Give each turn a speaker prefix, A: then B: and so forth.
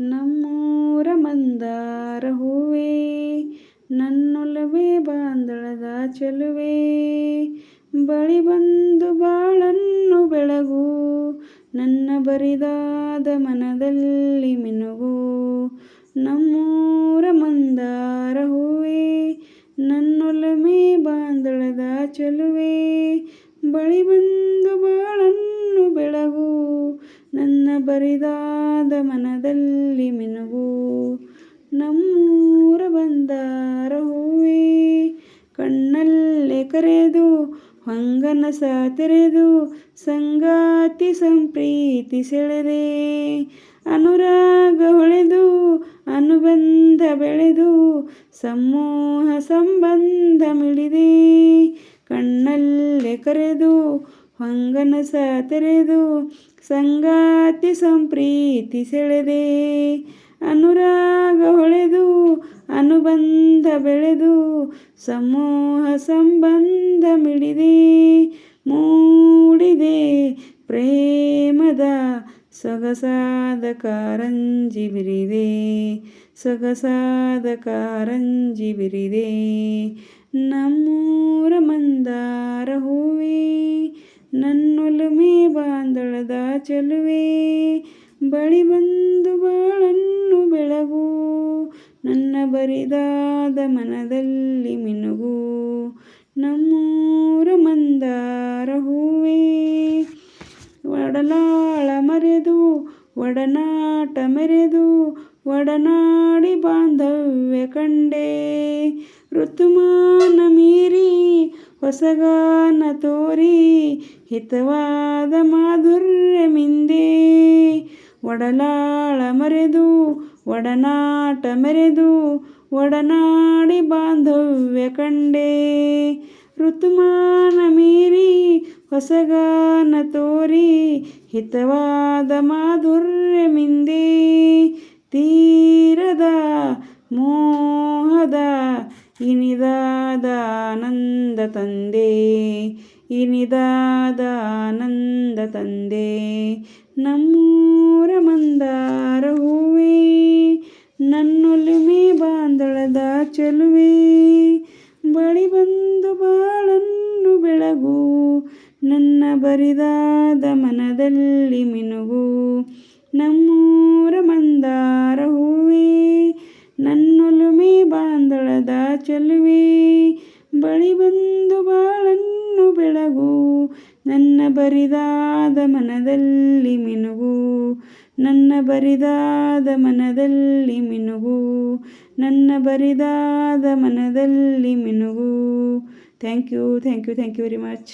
A: ನಮ್ಮೂರ ಮಂದಾರ ಹೂವೇ, ನನ್ನೊಲವೇ ಬಾಂದಳದ ಚೆಲುವೆ. ಬಳಿ ಬಂದು ಬಾಳನ್ನು ಬೆಳಗು, ನನ್ನ ಬರಿದಾದ ಮನದಲ್ಲಿ ಮಿನುಗು. ನಮ್ಮೂರ ಮಂದಾರ ಹೂವೇ ನನ್ನೊಲಮೆ ಬಾಂದಳದ ಚೆಲುವೆ. ಬಳಿ ಬಂದು ಬಾಳನ್ನು ಬೆಳಗು, ನನ್ನ ಬರಿದಾದ ಮನದಲ್ಲಿ ಮಿನುಗು ನಮ್ಮೂರ ಬಂದಾರ ಹೂವೇ. ಕಣ್ಣಲ್ಲೇ ಕರೆದು ಹೊಂಗನಸ ತೆರೆದು ಸಂಗಾತಿ ಸಂಪ್ರೀತಿ ಸೆಳೆದೆ. ಅನುರಾಗ ಹೊಳೆದು, ಅನುಬಂಧ ಬೆಳೆದು, ಸಮೂಹ ಸಂಬಂಧ ಮಿಳಿದೆ. ಕಣ್ಣಲ್ಲೇ ಕರೆದು ಹೊಂಗನಸ ತೆರೆದು ಸಂಗಾತಿ ಸಂಪ್ರೀತಿ ಸೆಳೆದೆ. ಅನುರಾಗ ಹೊಳೆದು ಅನುಬಂಧ ಬೆಳೆದು ಸಮೂಹ ಸಂಬಂಧ ಮಿಡಿದೆ. ಮೂಡಿದೆ ಪ್ರೇಮದ ಸೊಗಸಾದ ಕಾರಂಜಿ ಬಿರಿದೆ. ಸೊಗಸಾದ ಕಾರಂಜಿ ಬಿರಿದೆ. ನಮ್ಮೂರ ಮಂದಾರ ನನ್ನೊಲುಮೆ ಬಾಂದಳದ ಚೆಲುವೆ, ಬಳಿ ಬಂದು ಬಾಳನ್ನು ಬೆಳಗು. ನನ್ನ ಬರಿದಾದ ಮನದಲ್ಲಿ ಮಿನುಗು. ನಮ್ಮೂರ ಮಂದಾರ ಹೂವೆ, ಒಡಲಾಳ ಮರೆದು, ಒಡನಾಟ ಮೆರೆದು, ಒಡನಾಡಿ ಬಾಂಧವ್ಯ ಕಂಡೆ. ಋತುಮಾನ ಮೀರಿ ಹೊಸಗಾನ ತೋರಿ ಹಿತವಾದ ಮಾಧುರ್ಯ ಮಿಂದೆ. ಒಡಲಾಳ ಮರೆದು, ಒಡನಾಟ ಮೆರೆದು, ಒಡನಾಡಿ ಬಾಂಧವ್ಯ ಕಂಡೆ. ಋತುಮಾನ ಮೀರಿ ಹೊಸಗಾನ ತೋರಿ ಹಿತವಾದ ಮಾಧುರ್ಯ ಮಿಂದೆ. ತೀರದ ಮೋಹದ ಇನಿದಾದ ತಂದೆ, ಇನಿದಾದ ಆನಂದ ತಂದೆ. ನಮ್ಮೂರ ಮಂದಾರ ಹೂವೆ ನನ್ನೊಲುಮೆ ಬಾಂದಳದ ಚೆಲುವೆ. ಬಳಿ ಬಂದು ಬಾಳನ್ನು ಬೆಳಗು, ನನ್ನ ಬರಿದಾದ ಮನದಲ್ಲಿ ಮಿನುಗು. ನಮ್ಮೂರ ಮಂದಾರ ಹೂವೇ ಬರಿದಾದ ಮನದಲ್ಲಿ ಮಿನುಗು, ನನ್ನ ಬರಿದಾದ ಮನದಲ್ಲಿ ಮಿನುಗು, ನನ್ನ ಬರಿದಾದ ಮನದಲ್ಲಿ ಮಿನುಗು. Thank you thank you thank you very much